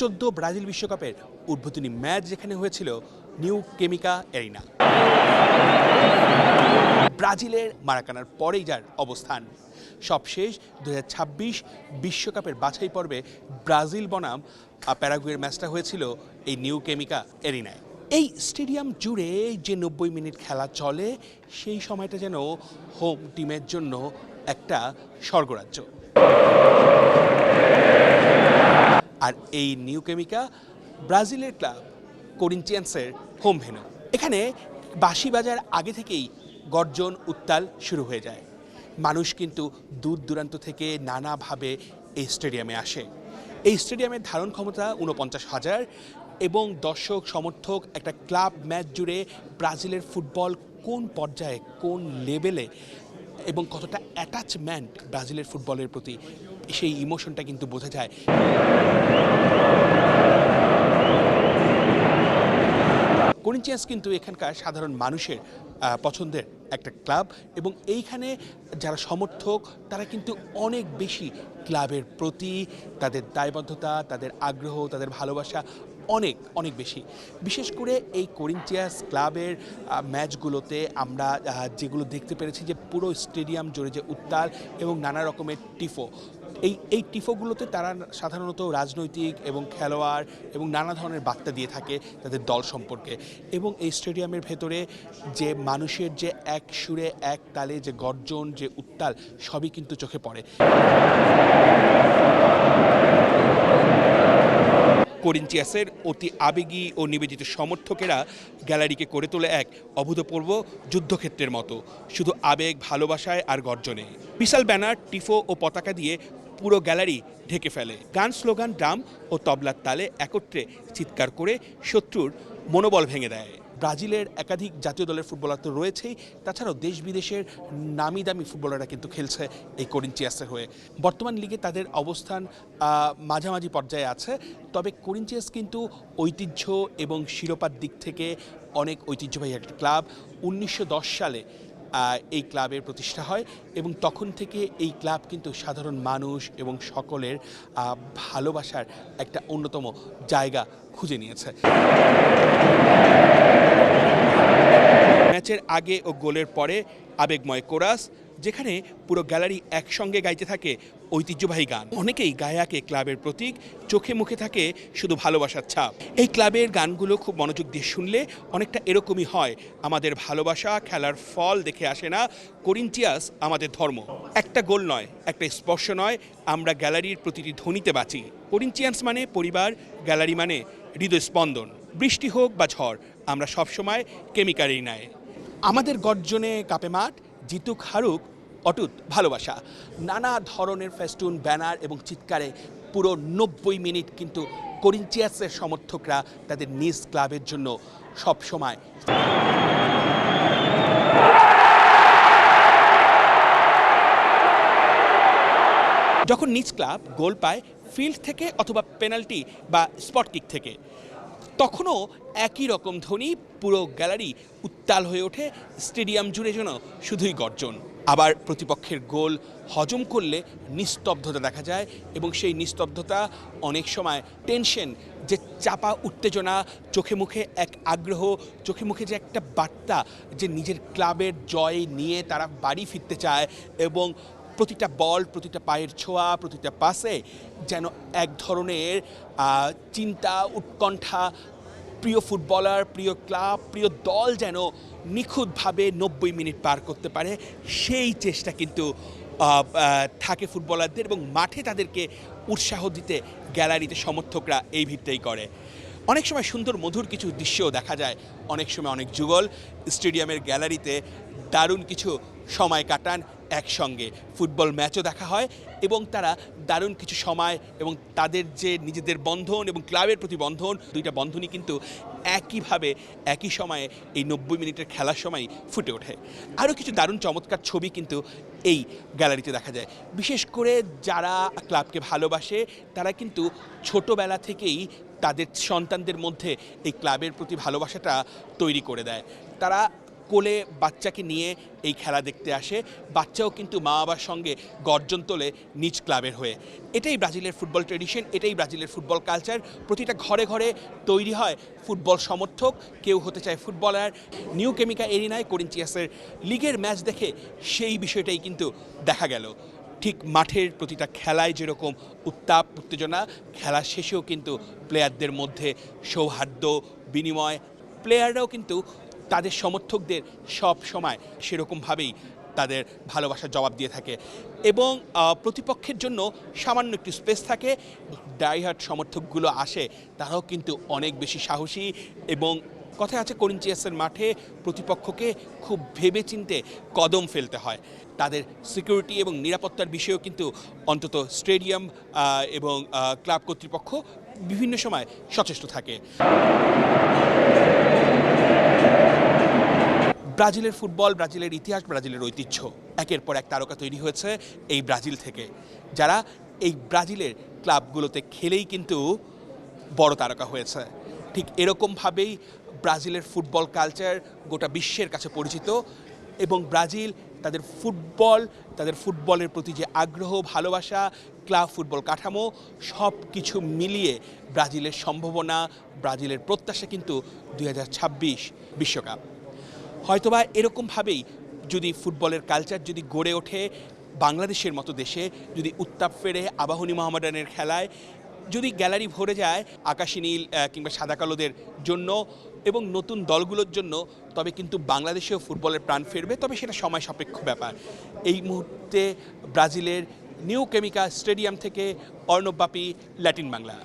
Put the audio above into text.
চোদ্দ ব্রাজিল বিশ্বকাপের উদ্বোধনী ম্যাচ যেখানে হয়েছিল নিউ কেমিকা এরিনা ব্রাজিলের মারাকানার পরেই যার অবস্থান। সবশেষ দু বিশ্বকাপের বাছাই পর্বে ব্রাজিল বনাম প্যারাগুয়ের ম্যাচটা হয়েছিল এই নিউ কেমিকা এরিনায় এই স্টেডিয়াম জুড়ে যে নব্বই মিনিট খেলা চলে, সেই সময়টা যেন হোম টিমের জন্য একটা স্বর্গরাজ্য। আর এই নিউ কেমিকা ব্রাজিলের ক্লাব করিন্থিয়ান্সের হোম ভেন্যু। এখানে বাঁশি বাজার আগে থেকেই গর্জন উত্তাল শুরু হয়ে যায়। মানুষ কিন্তু দূর দূরান্ত থেকে নানাভাবে এই স্টেডিয়ামে আসে। এই স্টেডিয়ামের ধারণ ক্ষমতা উনপঞ্চাশ হাজার এবং দর্শক, সমর্থক, একটা ক্লাব ম্যাচ জুড়ে ব্রাজিলের ফুটবল কোন পর্যায়ে, কোন লেভেলে এবং কতটা অ্যাটাচমেন্ট ব্রাজিলের ফুটবলের প্রতি, সেই ইমোশনটা কিন্তু বোঝা যায়। করিন্থিয়ান্স কিন্তু এখানকার সাধারণ মানুষের পছন্দের একটা ক্লাব এবং এইখানে যারা সমর্থক, তারা কিন্তু অনেক বেশি ক্লাবের প্রতি, তাদের দায়বদ্ধতা, তাদের আগ্রহ, তাদের ভালোবাসা অনেক অনেক বেশি। বিশেষ করে এই করিন্থিয়াস ক্লাবের ম্যাচগুলোতে আমরা যেগুলো দেখতে পেরেছি যে পুরো স্টেডিয়াম জুড়ে যে উত্তাল এবং নানা রকমের টিফো, এই এই টিফোগুলোতে তারা সাধারণত রাজনৈতিক এবং খেলোয়াড় এবং নানা ধরনের বার্তা দিয়ে থাকে তাদের দল সম্পর্কে। এবং এই স্টেডিয়ামের ভেতরে যে মানুষের যে এক সুরে এক তালে যে গর্জন, যে উত্তাল, সবই কিন্তু চোখে পড়ে। করিন্থিয়াসের অতি আবেগী ও নিবেদিত সমর্থকেরা গ্যালারিকে করে তোলে এক অভূতপূর্ব যুদ্ধক্ষেত্রের মতো, শুধু আবেগ, ভালোবাসায় আর গর্জনে। বিশাল ব্যানার, টিফো ও পতাকা দিয়ে পুরো গ্যালারি ঢেকে ফেলে। গান স্লোগান, ড্রাম ও তবলার তালে একত্রে চিৎকার করে শত্রুর মনোবল ভেঙে দেয়। ব্রাজিলের একাধিক জাতীয় দলের ফুটবলার তো রয়েছেই। তাছাড়াও দেশ বিদেশের নামি দামি ফুটবলাররা কিন্তু খেলছে এই করিন্থিয়াসের হয়ে। বর্তমান লিগে তাদের অবস্থান মাঝামাঝি পর্যায়ে আছে। তবে করিন্থিয়াস কিন্তু ঐতিহ্য এবং শিরোপার দিক থেকে অনেক ঐতিহ্যবাহী একটা ক্লাব। উনিশশো দশ সালে এই ক্লাবের প্রতিষ্ঠা হয় এবং তখন থেকে এই ক্লাব কিন্তু সাধারণ মানুষ এবং সকলের ভালোবাসার একটা অন্যতম জায়গা খুঁজে নিয়েছে। ম্যাচের আগে ও গোলের পরে আবেগময় কোরাস যেখানে পুরো গ্যালারি একসঙ্গে গাইতে থাকে ঐতিহ্যবাহী গান। অনেকেই গায়াকে ক্লাবের প্রতীক, চোখে মুখে থাকে শুধু ভালোবাসার ছাপ। এই ক্লাবের গানগুলো খুব মনোযোগ দিয়ে শুনলে অনেকটা এরকমই হয়, আমাদের ভালোবাসা খেলার ফল দেখে আসে না, করিন্থিয়াস আমাদের ধর্ম। একটা গোল নয়, একটা স্পর্শ নয়, আমরা গ্যালারির প্রতিটি ধ্বনিতে বাঁচি। করিন্থিয়ান্স মানে পরিবার, গ্যালারি মানে হৃদয় স্পন্দন বৃষ্টি হোক বা ঝড়, আমরা সবসময় কেমিক্যালেই নেয় আমাদের গর্জনে কাপে মাঠ জিতুক হারুক, অটুট ভালোবাসা। নানা ধরনের ফেস্টুন, ব্যানার এবং চিৎকারে পুরো নব্বই মিনিট কিন্তু করিন্থিয়াসের সমর্থকরা তাদের নিজ ক্লাবের জন্য সবসময় যখন নিজ ক্লাব গোল পায়, ফিল্ড থেকে অথবা পেনাল্টি বা স্পট কিক থেকে। তখনও একই রকম ধ্বনি পুরো গ্যালারি উত্তাল হয়ে ওঠে, স্টেডিয়াম জুড়ে যেন শুধুই গর্জন। আবার প্রতিপক্ষের গোল হজম করলে নিস্তব্ধতা দেখা যায় এবং সেই নিস্তব্ধতা অনেক সময় টেনশন যে চাপা উত্তেজনা, চোখে মুখে এক আগ্রহ, চোখে মুখে যে একটা বার্তা যে নিজের ক্লাবের জয় নিয়ে তারা বাড়ি ফিরতে চায় এবং প্রতিটা বল, প্রতিটা পায়ের ছোঁয়া, প্রতিটা পাসে যেন এক ধরনের চিন্তা, উৎকণ্ঠা, প্রিয় ফুটবলার, প্রিয় ক্লাব, প্রিয় দল যেন নিখুঁতভাবে নব্বই মিনিট পার করতে পারে। সেই চেষ্টা কিন্তু থাকে ফুটবলারদের এবং মাঠে তাদেরকে উৎসাহ দিতে, গ্যালারিতে সমর্থকরা এই ভিত্তেই করে। অনেক সময় সুন্দর মধুর কিছু দৃশ্যও দেখা যায়। অনেক সময় অনেক যুগল, স্টেডিয়ামের গ্যালারিতে দারুণ কিছু সময় কাটান একসঙ্গে। ফুটবল ম্যাচও দেখা হয় এবং তারা দারুণ কিছু সময় এবং তাদের যে নিজেদের বন্ধন এবং ক্লাবের প্রতি বন্ধন, দুইটা বন্ধনই কিন্তু একইভাবে, একই সময়ে এই নব্বই মিনিটের খেলার সময় ফুটে ওঠে। আরও কিছু দারুণ চমৎকার ছবি কিন্তু এই গ্যালারিতে দেখা যায়। বিশেষ করে যারা ক্লাবকে ভালোবাসে, তারা কিন্তু ছোটোবেলা থেকেই তাদের সন্তানদের মধ্যে এই ক্লাবের প্রতি ভালোবাসাটা তৈরি করে দেয়। তারা কোলে বাচ্চাকে নিয়ে এই খেলা দেখতে আসে। বাচ্চাও কিন্তু মা বাবার সঙ্গে গর্জন তোলে নিজ ক্লাবের হয়ে। এটাই ব্রাজিলের ফুটবল ট্রেডিশন, এটাই ব্রাজিলের ফুটবল কালচার। প্রতিটা ঘরে ঘরে তৈরি হয় ফুটবল সমর্থক, কেউ হতে চায় ফুটবলার। নিউ কেমিকা এরিনায় করিন্থিয়াসের লিগের ম্যাচ দেখে সেই বিষয়টাই কিন্তু দেখা গেল। ঠিক মাঠের প্রতিটা খেলায় যেরকম উত্তাপ, উত্তেজনা, খেলা শেষেও কিন্তু প্লেয়ারদের মধ্যে সৌহার্দ্য, বিনিময়। প্লেয়াররাও কিন্তু তাদের সমর্থকদের সব সময় সেরকমভাবেই তাদের ভালোবাসার জবাব দিয়ে থাকে। এবং প্রতিপক্ষের জন্য সামান্য একটু স্পেস থাকে। ডাইহার্ট সমর্থকগুলো আসে, তারাও কিন্তু অনেক বেশি সাহসী এবং কথা আছে করিন্থিয়াসের মাঠে, প্রতিপক্ষকে খুব ভেবেচিন্তে কদম ফেলতে হয়। তাদের সিকিউরিটি এবং নিরাপত্তার বিষয়েও কিন্তু অন্তত স্টেডিয়াম এবং ক্লাব কর্তৃপক্ষ বিভিন্ন সময় সচেষ্ট থাকে। ব্রাজিলের ফুটবল, ব্রাজিলের ইতিহাস, ব্রাজিলের ঐতিহ্য। একের পর এক তারকা তৈরি হয়েছে এই ব্রাজিল থেকে, যারা এই ব্রাজিলের ক্লাবগুলোতে খেলেই কিন্তু বড় তারকা হয়েছে। ঠিক এরকমভাবেই ব্রাজিলের ফুটবল কালচার গোটা বিশ্বের কাছে পরিচিত এবং ব্রাজিল তাদের ফুটবল, তাদের ফুটবলের প্রতি যে আগ্রহ, ভালোবাসা, ক্লাব ফুটবল কাঠামো সব কিছু মিলিয়ে ব্রাজিলের সম্ভাবনা, ব্রাজিলের প্রত্যাশা কিন্তু দুই বিশ্বকাপ। হয়তোবা এরকমভাবেই যদি ফুটবলের কালচার যদি গড়ে ওঠে বাংলাদেশের মতো দেশে, যদি উত্তাপ ফেরে আবাহনী মোহামেডানের খেলায়, যদি গ্যালারি ভরে যায় আকাশী নীল কিংবা সাদা কালোদের জন্য এবং নতুন দলগুলোর জন্য, তবে কিন্তু বাংলাদেশেও ফুটবলের প্রাণ ফিরবে, তবে সেটা সময় সাপেক্ষ ব্যাপার। এই মুহূর্তে ব্রাজিলের নিউ কেমিকা স্টেডিয়াম থেকে অর্ণব বাপি, ল্যাটিন বাংলা।